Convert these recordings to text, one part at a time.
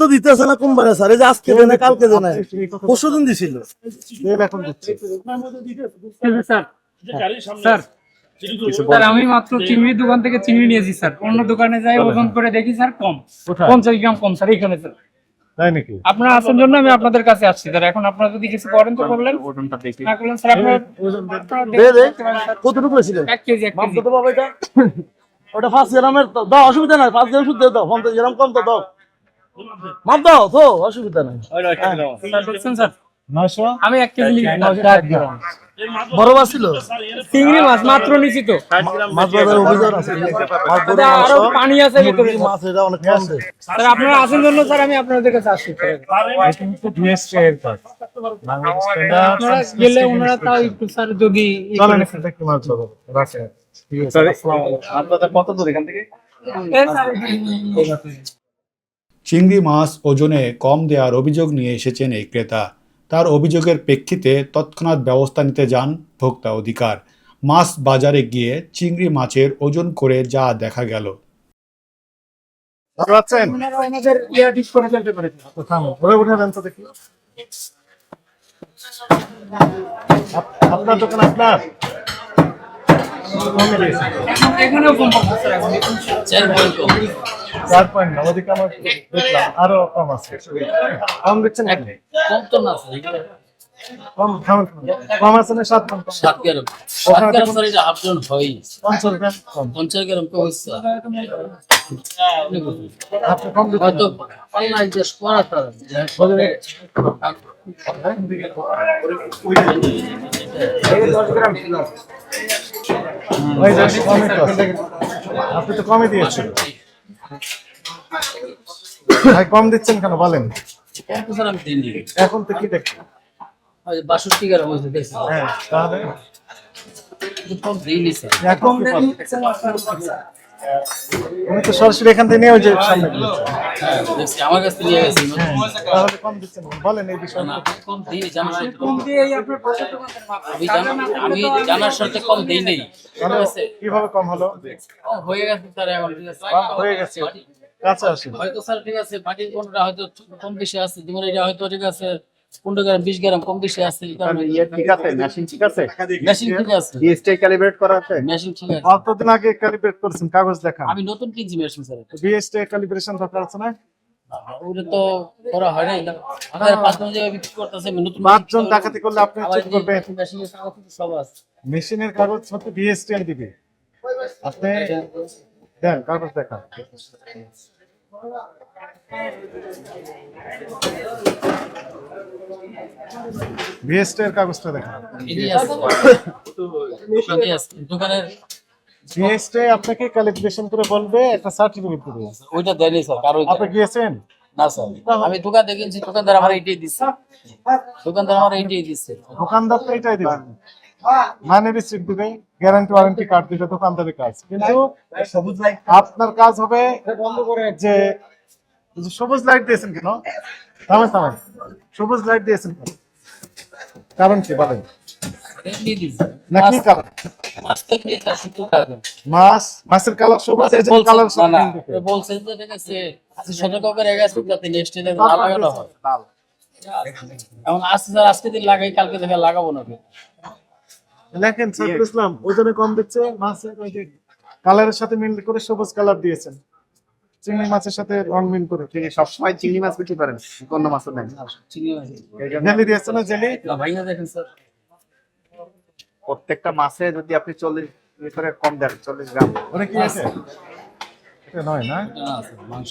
তো দিতেছে না কোম্পানি স্যার এই যে আজকে দেয় না কালকে দেয় না পরশু দিন দিছিল এখন দিচ্ছে। স্যার স্যার স্যার আমি মাত্র চিংড়ির দোকান থেকে চিংড়ি নিয়েছি স্যার। অন্য দোকানে যাই ওজন করে দেখি স্যার কম। পঞ্চাশ গ্রাম কম স্যার এখানে স্যার। তাই নাকি? আপনারা আসার জন্য আমি আপনাদের কাছে আসছি স্যার। এখন আপনারা যদি কিছু করেন তো করলেন না করলেন স্যার আপনারা আপনারা দে দে। দেখতে পারেন, কতটুকু কেজি মাপ এটা। ওটা পাঁচ গ্রামের দাও অসুবিধা নাই পাঁচ গ্রাম শুধু দাও পঞ্চাশ গ্রাম কম তো দাও। মাপ দাও। তো অসুবিধা নাই আমি এক কেজি নিয়েছি বড় মাছ ছিল? চিংড়ি মাছ মাত্র নিছি তো। মাছ বাজার অভিযান আছে। মাছ বড় এটা আরও পানি আছে। ভিতরে মাছ এটা অনেক কম স্যার আপনারা আসার জন্য স্যার আমি আপনাদের কাছে আসছি। গেলে ওনারা তাও একটু স্যার যদি ই চলেন করে- একটু চিংড়ি মাছ ওজনে কম দেওয়ার অভিযোগ নিয়ে এসেছেন এই ক্রেতা। তার অভিযোগের প্রেক্ষিতে তৎক্ষণাৎ ব্যবস্থা নিতে যান ভোক্তা অধিকার। মাছ বাজারে গিয়ে চিংড়ি মাছের ওজন করে যা দেখা গেল। আপনার দোকান আপনার? এখানেও কম। চার পয়েন্ট না ওদিকে আমার দেখলাম আরও কম আছে কম দিচ্ছেন আপনি? কম তো না কম। কম আছে না সাত কম? সাত গ্রাম সাত গ্রাম স্যার এটা হাফ জন হয় পঞ্চাশ গ্রাম কম পঞ্চাশ গ্রাম তো হচ্ছে আপনি কম হয়তো করা তো আছে। আপনি তো কমই দিয়েছেন ভাই কম দিচ্ছেন কেন? বলেন। এখন তো কি যে বাষট্টি গেল দেখছি হ্যাঁ তাহলে? কম দিইনি স্যার এখন? উনি তো সরাসরি এখান থেকে নিয়ে ওই যে সামনে। হ্যাঁ আমার কাছ থেকে নিয়ে গেছি তাহলে কম দিচ্ছেন বলেন এই বিষয়ে। না কম দিইনি জানার সাথে কম দিয়ে এই আপনার আমি জানা আমি জানার সাথে কম দিই নেই। ঠিক আছে? কীভাবে কম হলো? হয়ে গেছে স্যার এখন ঠিক আছে? হয়ে গেছে। কাছে আসুন। হয়তো স্যার ঠিক আছে বাটির কোনটা হয়তো কম বেশি আছে যেমন এটা হয়তো ঠিক আছে পনেরো গ্রাম বিশ গ্রাম কম বেশি আছে ইয়ে ঠিক আছে মেশিন ঠিক আছে? মেশিন ঠিক আছে। ক্যালিব্রেট করা আছে? মেশিন ঠিক আছে। কতদিন আগে ক্যালিব্রেট করছেন? কাগজ দেখা আমি নতুন কিনছি মেশিন স্যার বিএসটি ক্যালিব্রেশন দরকার আছে না? ওটা তো করা হয় নাই আমাদের পাঁচ জন বিক্রি করতেছে নতুন পাঁচজন ডাকাতি করলে আপনি চেক করবেন। মেশিনের কাগজ সব আছে। মেশিনের কাগজ হচ্ছে বিএসটি দিবে আপনি দেন কাগজ দেখা কাগজটা দেখা দোকানের আপনাকে করে বলবে একটা সার্টিফিকেট দেবে। ওইটা দেয়নি স্যার আপনি গিয়েছেন? না স্যার আমি দোকান দেখেছি দোকানদার আমার এইটাই দিচ্ছে। দোকানদার আমার এইটাই দিচ্ছে। দোকানদার তো এটাই দিবে। মানে রিসিপ্ট দিবে গ্যারান্টি ওয়ারেন্টি কার্ড দিবে দোকানদারের কাজ। কিন্তু আপনার কাজ হবে যে সবুজ লাইট দিয়েছেন কেন? সবুজ লাইট দিয়েছেন কেন? কারণ কি বলেন? না কি কারণ? মাছ মাছের কালার সবুজ এই যে কালার না, না, এ বলছে যে ঠিক আছে, আজকে সতর্ক গেছে যাতে next day না লাগানো হয়। এখন আজকে স্যার আজকে দিন লাগাই কালকে লাগাবো না সাইফুল ইসলাম ওজনে কম দিচ্ছে মাছের কালারের সাথে মিল করে সবুজ কালার দিয়েছেন। চিংড়ি মাছের সাথে রং মিল করে। ঠিক আছে সবসময় চিংড়ি মাছ বিক্রি করেন অন্য মাছও নেন। জেলি দিয়েছে না জেলি? ভাইয়া দেখেন স্যার। প্রত্যেকটা মাছে যদি আপনি চল্লিশ করে কম দেন চল্লিশ গ্রাম। ওটা কি আছে? এটা নয় না? এটা না স্যার, মাংস।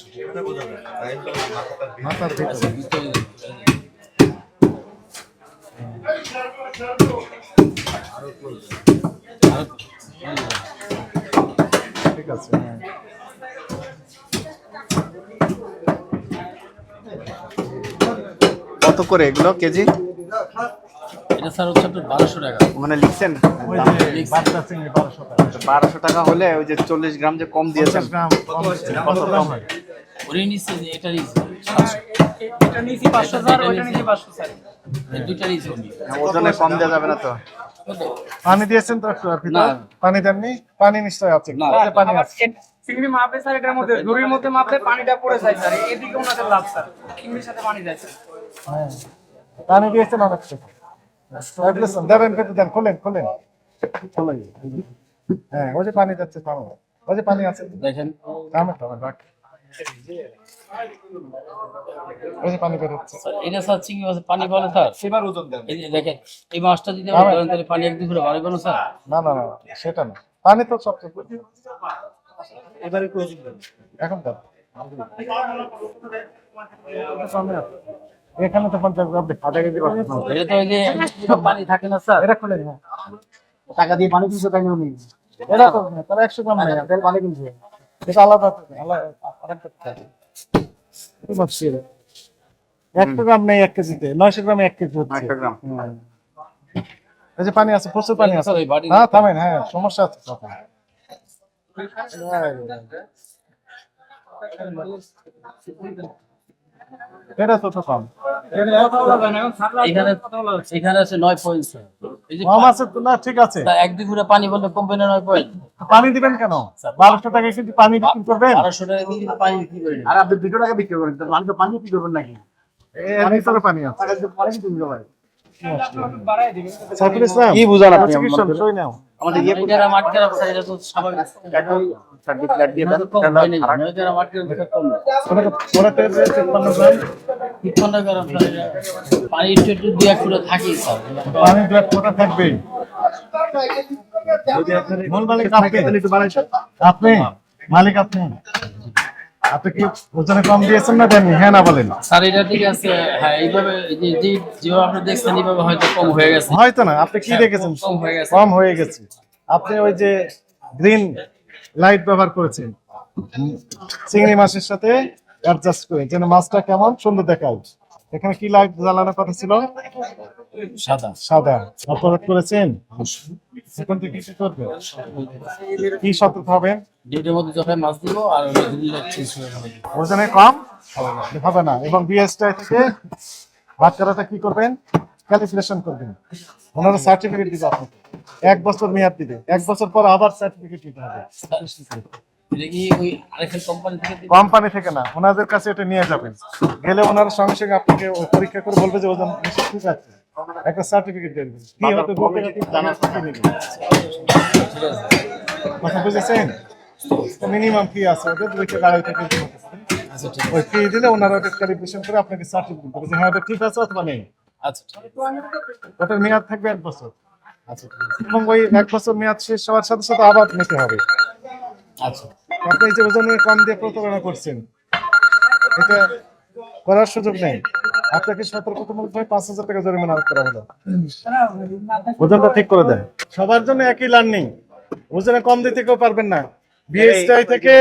মাথার ভিতরে। ভিতরে- ঠিক আছে কত করে এগুলো কেজি? এটা স্যার হচ্ছে আপনার বারোশো টাকা। মানে লিখছেন? ওই যে বাচ্চা চিংড়ি বারোশো টাকা। হলে ওই যে চল্লিশ গ্রাম যে কম দিয়েছেন? হয়? ওরে এটা এটা স্যার স্যার। দুইটা ওজনে দেওয়া যাবে না তো? পানি দিয়েছেন তো একটু আর ভিতরে? না। পানি দেননি? পানি নিশ্চয় আছে। না। পানি আছে। চিংড়ি মাপে স্যার এটার মধ্যে ঝুড়ির মধ্যে মাপলে পানিটা পড়ে যায় স্যার। এদিকে ওনাদের লাভ স্যার। চিংড়ির সাথে পানি যায় স্যার। হ্যাঁ। পানি দিয়েছেন অনেক টাকা দেবেন কিন্তু দেন খোলেন খোলেন খোলেন। হ্যাঁ ওই যে পানি যাচ্ছে থামো। ওই যে পানি আছে। দেখেন। থামো থামো রাখ। পানি স্যার, এটা স্যার চিংড়ি মাছের পানি বলে স্যার। সেবার ওজন দেন। দেখেন এই মাছটা যদি আমরা ধরেন তাহলে পানি একদিন করে বাড়বে না স্যার? না না না সেটা না। পানি তো সবচেয়ে এবারে ওজন এখন এখানে তো পঞ্চাশ গ্রাম আধা কেজি এটা তো যে পানি থাকে না স্যার? এটা খুলে হ্যাঁ টাকা দিয়ে পানি কিনছে তাই নিয়ে এটা তো না, একশো গ্রাম নেই তেল পানি কিনছে। এটা আলাদা আলাদা? একশো গ্রাম নেই এক কেজিতে নয়শো গ্রামে এক কেজি হচ্ছে। গ্রাম। এই যে পানি আছে প্রচুর পানি আছে। স্যার হ্যাঁ থামেন হ্যাঁ সমস্যা আছে। তখন এটা তো তো কম। এখানে এখানে আছে নয় পয়েন্ট স্যার এই যে কম আছে না ঠিক আছে। এক দুই ঘুরে পানি বললে কমবে না নয় পয়েন্ট পানি দিবেন কেন? বারোশো টাকা কিন্তু পানি বিক্রি করবেন? বারোশো টাকা কিন্তু পানি বিক্রি করে আর আপনি দুটো টাকা বিক্রি করেন তো আমি তো পানি কি করবেন নাকি? এর ভিতরে পানি আছে। কি বুঝান আপনি আমাদের? ইয়ে গ্রাম স্যার এটা তো স্বাভাবিক। সার্টিফিকেট দিয়ে দেন কম না। ওরা তো গ্রাম গ্রাম স্যার পানি একটু একটু দুই এক কিলো থাকি স্যার পানি গ্লাস কোটা থাকবেই মূল মালিক আপনি। আপনি? মালিক আপনি? আপনি কি ওজনে কম দিয়েছেন না দেননি? হ্যাঁ না বলেন। স্যার এটা ঠিক আছে। হ্যাঁ এইভাবে যে যে যেভাবে আপনি দেখছেন এইভাবে হয়তো কম হয়ে গেছে। হয়তো না। আপনি কি দেখেছেন? কম হয়ে গেছে। কম হয়ে গেছে। আপনি ওই যে গ্রিন লাইট ব্যবহার করেছেন। চিংড়ি মাছের সাথে অ্যাডজাস্ট করে। যেন মাছটা কেমন সুন্দর দেখায়। এখানে কি লাইট জ্বালানোর কথা ছিল? সাদা। সাদা। অপরাধ করেছেন? এখন থেকে কি করবে? কি সতর্ক মধ্যে যখন মাছ দিব আর ওজনে কম? হবে না। এবং থেকে কি করবেন? ক্যালিকুলেশন করবেন। ওনারা সার্টিফিকেট দিবে আপনাকে। এক বছর মেয়াদ দিবে। এক বছর পর আবার সার্টিফিকেট দিতে হবে? কোম্পানি থেকে না। ওনাদের কাছে এটা নিয়ে যাবেন। গেলে ওনারা সঙ্গে সঙ্গে আপনাকে পরীক্ষা করে বলবে যে ওজন ঠিক আছে একটা সার্টিফিকেট দেবেন কি হবে বলতে নেবে ঠিক আছে কথা বুঝেছেন? মিনিমাম ফি আছে ওদের দুই থেকে আড়াই থেকে আচ্ছা ঠিক আছে। ওই ফি দিলে ওনারা ওটা ক্যালিব্রেশন করে আপনাকে সার্টিফিকেট দেবে যে হ্যাঁ এটা ঠিক আছে অথবা নেই। আচ্ছা ওটার মেয়াদ থাকবে এক বছর। আচ্ছা এবং ওই এক বছর মেয়াদ শেষ হওয়ার সাথে সাথে আবার নিতে হবে। আচ্ছা। আপনি যে ওজনের কম দিয়ে প্রতারণা করছেন এটা করার সুযোগ নেই। আপনাকে পাঁচ হাজার টাকা জরিমানা আরোপ করা হলো। ওজনটা ঠিক করে দেন। সবার জন্য একই লার্নিং ওজনে কম দিতে কেউ পারবেন না। থেকে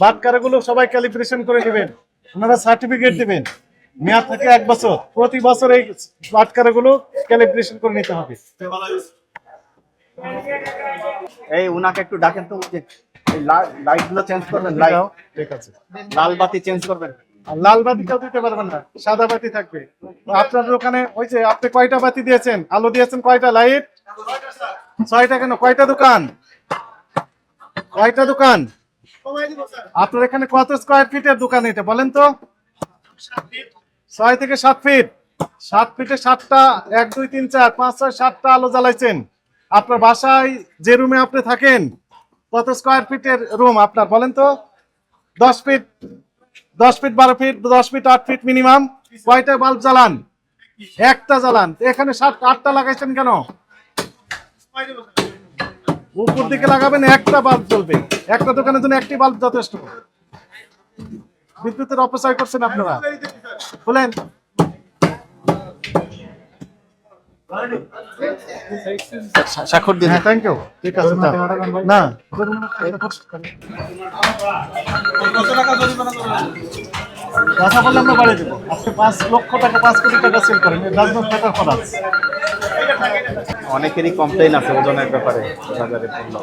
বাটকারাগুলো সবাই ক্যালিব্রেশন করে নেবেন। ওনারা সার্টিফিকেট দিবেন। মেয়াদ থেকে এক বছর। প্রতি বছর এই বাটকারাগুলো ক্যালিব্রেশন করে নিতে হবে। এই উনাকে একটু ডাকেন তো লাইটগুলো চেঞ্জ করবেন লাইট ঠিক আছে। লাল বাতি চেঞ্জ করবেন। লাল বাতিটাও দিতে পারবেন না, সাদা বাতি থাকবে। আপনার দোকানে ওই যে আপনি কয়টা বাতি দিয়েছেন? আলো দিয়েছেন কয়টা লাইট? ছয়টা কেন? কয়টা দোকান? কয়টা দোকান? আপনার এখানে কত স্কোয়ার ফিটের দোকান এটা বলেন তো? ছয় থেকে সাত ফিট সাত ফিটে সাতটা, এক, দুই, তিন, চার, পাঁচ, ছয়, সাতটা আলো জ্বালাইছেন। আপনার বাসায় যে রুমে আপনি থাকেন, কত স্কোয়ার ফিটের রুম আপনার বলেন তো? দশ ফিট দশ ফিট বারো ফিট দশ ফিট আট ফিট মিনিমাম কয়টা বাল্ব জ্বালান? একটা জ্বালান। এখানে সাত আটটা লাগাইছেন কেন? উপর দিকে লাগাবেন একটা বাল্ব জ্বলবে। একটা দোকানের জন্য একটি বাল্ব যথেষ্ট। বিদ্যুতের অপচয় করছেন আপনারা। বলেন স্বাক্ষর দিন। হ্যাঁ থ্যাংক ইউ ঠিক আছে না। বললে আমরা বাড়িয়ে দেবো পাঁচ লক্ষ টাকা, পাঁচ কোটি টাকা সেল করেন। রাজনাথ টাকা খরচ অনেকেরই কমপ্লেন আছে, ওজনের ব্যাপারে বাজারে পণ্য